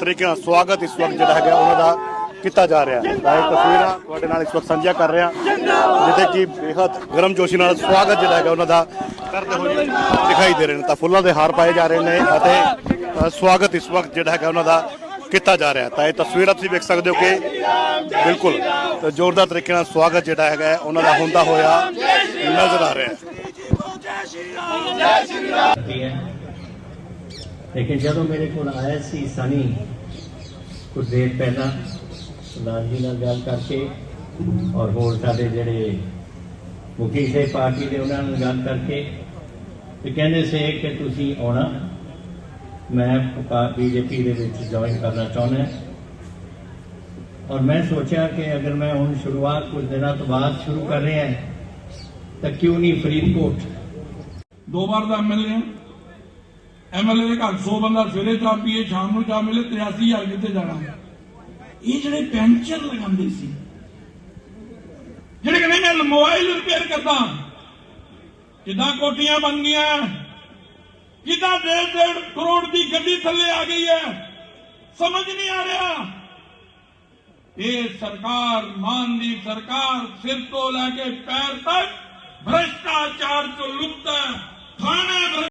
ਤਰੀਕੇ ਨਾਲ ਸਵਾਗਤ ਇਸ ਵਕਤ ਜਿਹੜਾ ਹੈਗਾ ਉਹਨਾਂ ਦਾ ਕੀਤਾ ਜਾ ਰਿਹਾ ਹੈ। ਤਾਂ ਇਹ ਤਸਵੀਰਾਂ ਤੁਹਾਡੇ ਨਾਲ ਇਸ ਵਕਤ ਸਾਂਝਾ ਕਰ ਰਿਹਾ ਜਿੱਥੇ ਕਿ ਬੇहद ਗਰਮ ਜੋਸ਼ੀ ਨਾਲ ਸਵਾਗਤ ਜਿਹੜਾ ਹੈਗਾ ਉਹਨਾਂ ਦਾ ਕਰਦੇ ਹੋਏ ਦਿਖਾਈ ਦੇ ਰਹੇ ਨੇ। ਤਾਂ ਫੁੱਲਾਂ ਦੇ ਹਾਰ ਪਾਏ ਜਾ ਰਹੇ ਨੇ ਅਤੇ ਸਵਾਗਤ ਇਸ ਵਕਤ ਜਿਹੜਾ ਹੈਗਾ ਉਹਨਾਂ ਦਾ ਕੀਤਾ ਜਾ ਰਿਹਾ ਤਾਂ ਇਹ ਤਸਵੀਰਾਂ ਤੁਸੀਂ ਵੇਖ ਸਕਦੇ ਹੋ ਕਿ ਬਿਲਕੁਲ ਤਾਂ ਜ਼ੋਰਦਾਰ ਤਰੀਕੇ ਨਾਲ ਸਵਾਗਤ ਜਿਹੜਾ ਹੈਗਾ ਉਹਨਾਂ ਦਾ ਹੁੰਦਾ ਹੋਇਆ ਨਜ਼ਰ ਆ ਰਿਹਾ ਹੈ। ਲੇਕਿਨ ਜਦੋਂ ਮੇਰੇ ਕੋਲ ਆਇਆ ਸੀ ਸਨੀ, ਕੁਝ ਦੇਰ ਪਹਿਲਾਂ ਸਰਦਾਰ ਜੀ ਨਾਲ ਗੱਲ ਕਰਕੇ ਔਰ ਹੋਰ ਸਾਡੇ ਜਿਹੜੇ ਮੁਖੀ ਸੇ ਪਾਰਟੀ ਦੇ ਉਹਨਾਂ ਨਾਲ ਗੱਲ ਕਰਕੇ ਤੇ ਕਹਿੰਦੇ ਸੀ ਕਿ ਤੁਸੀਂ ਆਉਣਾ। ਮੈਂ ਬੀਜੇਪੀ ਦੇ ਵਿੱਚ ਜੁਆਇਨ ਕਰਨਾ ਚਾਹੁੰਦਾ। ਔਰ ਮੈਂ ਸੋਚਿਆ ਕਿ ਅਗਰ ਮੈਂ ਹੁਣ ਸ਼ੁਰੂਆਤ ਕੁਝ ਦਿਨਾਂ ਤੋਂ ਬਾਅਦ ਸ਼ੁਰੂ ਕਰ ਰਿਹਾ, ਤਾਂ ਕਿਉਂ ਨਹੀਂ ਫਰੀਦਕੋਟ? ਦੋ ਵਾਰ ਦਾ ਐਮਐਲਏ ਆ। ਐਮਐਲਏ ਦੇ ਘਰ 100 ਬੰਦਾ ਸਵੇਰੇ ਚਾਹ ਪੀਏ, ਸ਼ਾਮ ਨੂੰ ਚਾਹ ਮਿਲੇ 83000 ਕਿੱਥੇ ਜਾਣਾ? ਇਹ ਜਿਹੜੇ ਪੈਨਸ਼ਨ ਲਗਾਉਂਦੇ ਸੀ, ਜਿਹੜੇ ਕਹਿੰਦੇ ਮੈਂ ਮੋਬਾਈਲ ਰਿਪੇਅਰ ਕਰਦਾ, ਕਿਦਾਂ ਕੋਠੀਆਂ ਬਣ ਗਈਆਂ? ਕਿਦਾਂ ਡੇਢ ਡੇਢ ਕਰੋੜ ਦੀ ਗੱਡੀ ਥੱਲੇ ਆ ਗਈ ਹੈ? ਸਮਝ ਨਹੀਂ ਆ ਰਿਹਾ। ਇਹ ਸਰਕਾਰ, ਮਾਨ ਦੀ ਸਰਕਾਰ ਸਿਰ ਤੋਂ ਲੈ ਕੇ ਪੈਰ ਤੱਕ ਭ੍ਰਸ਼ਟਾਚਾਰ ਤੋਂ ਲੁਪਤ ਹੈ, ਥਾਣੇ